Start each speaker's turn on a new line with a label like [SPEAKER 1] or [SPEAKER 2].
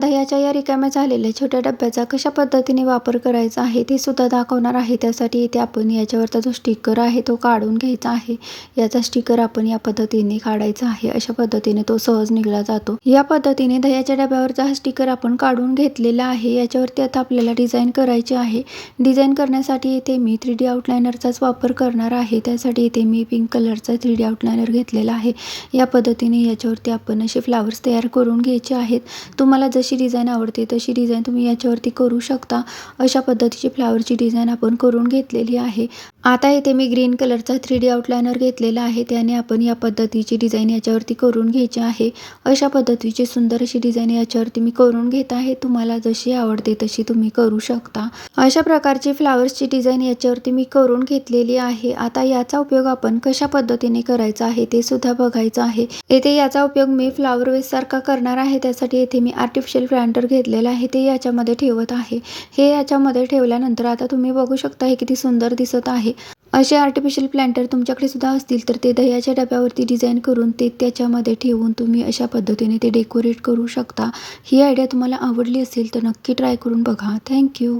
[SPEAKER 1] दह्याच्या या रिकाम्या झालेल्या छोट्या डब्याचा कशा पद्धतीने वापर करायचा आहे ते सुद्धा दाखवणार आहे. त्यासाठी इथे आपण याच्यावरचा जो स्टिकर आहे तो काढून घ्यायचा आहे. याचा स्टिकर आपण या पद्धतीने काढायचा आहे. अशा पद्धतीने तो सहज निघला जातो. या पद्धतीने दह्याच्या डब्यावरचा हा स्टिकर आपण काढून घेतलेला आहे. याच्यावरती आता आपल्याला डिझाईन करायची आहे. डिझाईन करण्यासाठी इथे मी थ्री डी आउटलायनरचाच वापर करणार आहे. त्यासाठी इथे मी पिंक कलरचा थ्री डी आउटलायनर घेतलेला आहे. या पद्धतीने याच्यावरती आपण असे फ्लावर्स तयार करून घ्यायचे आहेत. तुम्हाला जशी डिझाईन आवडते तशी डिझाईन तुम्ही याच्यावरती करू शकता. अशा पद्धतीची फ्लावरची डिझाईन आपण करून घेतलेली आहे. आता इथे मी ग्रीन कलरचा थ्री डी आउटलायनर घेतलेला आहे. त्याने आपण या पद्धतीची डिझाईन याच्यावरती करून घ्यायची आहे. अशा पद्धतीची सुंदर अशी डिझाईन याच्यावरती मी करून घेत आहे. तुम्हाला जशी आवडते तशी तुम्ही करू शकता. अशा प्रकारची फ्लावर्सची डिझाईन याच्यावरती मी करून घेतलेली आहे. आता याचा उपयोग आपण कशा पद्धतीने करायचा आहे ते सुद्धा बघायचं आहे. येथे याचा उपयोग मी फ्लावर वेस सारखा करणार आहे. त्यासाठी येथे मी आर्टिफिशियल प्लांटर घेतलेलं आहे ते याच्यामध्ये ठेवत आहे. हे याच्यामध्ये ठेवल्यानंतर आता तुम्ही बघू शकता हे किती सुंदर दिसत आहे. असे आर्टिफिशियल प्लांटर तुमच्याकडे सुद्धा असतील तर ते दह्याच्या डब्यावरती डिझाईन करून ते त्याच्यामध्ये ठेवून तुम्ही अशा पद्धतीने ते डेकोरेट करू शकता. ही आयडिया तुम्हाला आवडली असेल तर नक्की ट्राय करून बघा. थँक्यू